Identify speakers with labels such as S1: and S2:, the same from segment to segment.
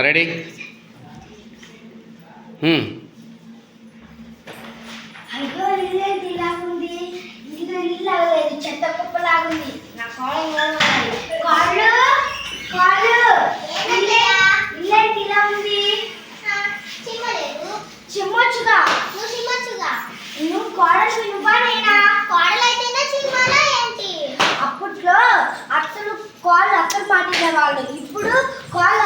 S1: Ready
S2: చెత్త కుప్పలాగుంది నా కాళ్ళు కాళ్ళు కాళ్ళు ఇల్లేంటి ఇలా ఉంది
S3: చిమ్మలేదు
S2: చిమ్మొచ్చుగా
S3: నువ్వు చిమ్మచ్చుగా
S2: నువ్వు కోడలు నువ్వా నేనా
S3: కోడలైతేనే చిమ్మాలా ఏంటి
S2: అప్పట్లో అసలు కాళ్ళు అసలు మాటిన వాళ్ళు ఇప్పుడు కాళ్ళు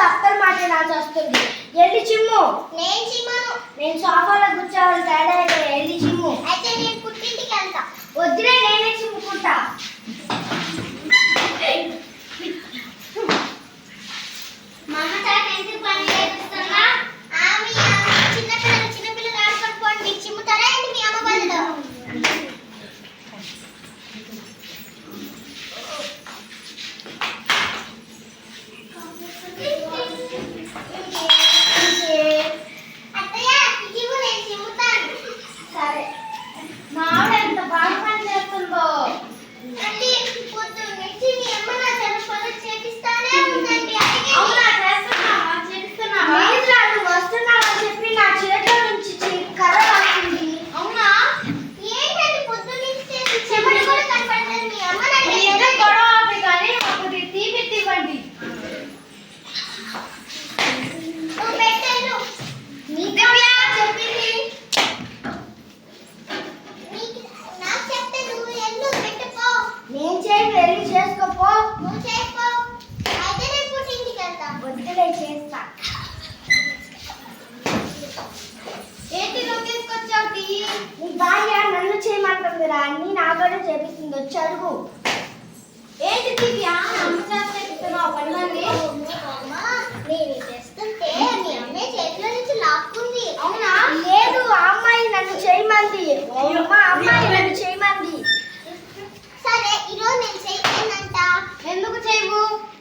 S2: మాటినాల్సి వస్తుంది ఎల్లి చిమ్ము.
S3: నేను చిమ్మను.
S2: నేను సోఫాలో కూర్చోవాలి తేడా అయితే ఎల్లి చిమ్ము.
S3: అయితే నేను పుట్టింటికి వెళ్తా.
S2: వద్దులే నేనే చిమ్ముకుంటా. చేసుకోపో.
S3: నువ్వు చేసుకో. అయితే నేను పుట్టింటికి వెళ్తా
S2: వద్దులే చేస్తా.
S3: ఏంటి నువ్వు తీసుకొచ్చావు టీ?
S2: నీ భార్య నన్ను నాతోనే చేపిస్తుంది వచ్చి అడుగు.
S3: ఏంటి దివ్య చెప్తున్నావు పని మంది.
S2: table.